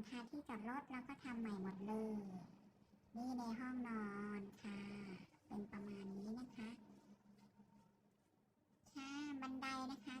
งคาที่จอดรถเราก็ทำใหม่หมดเลย นี่ในห้องนอนค่ะ เป็นประมาณนี้นะคะ ค่ะบันไดนะคะ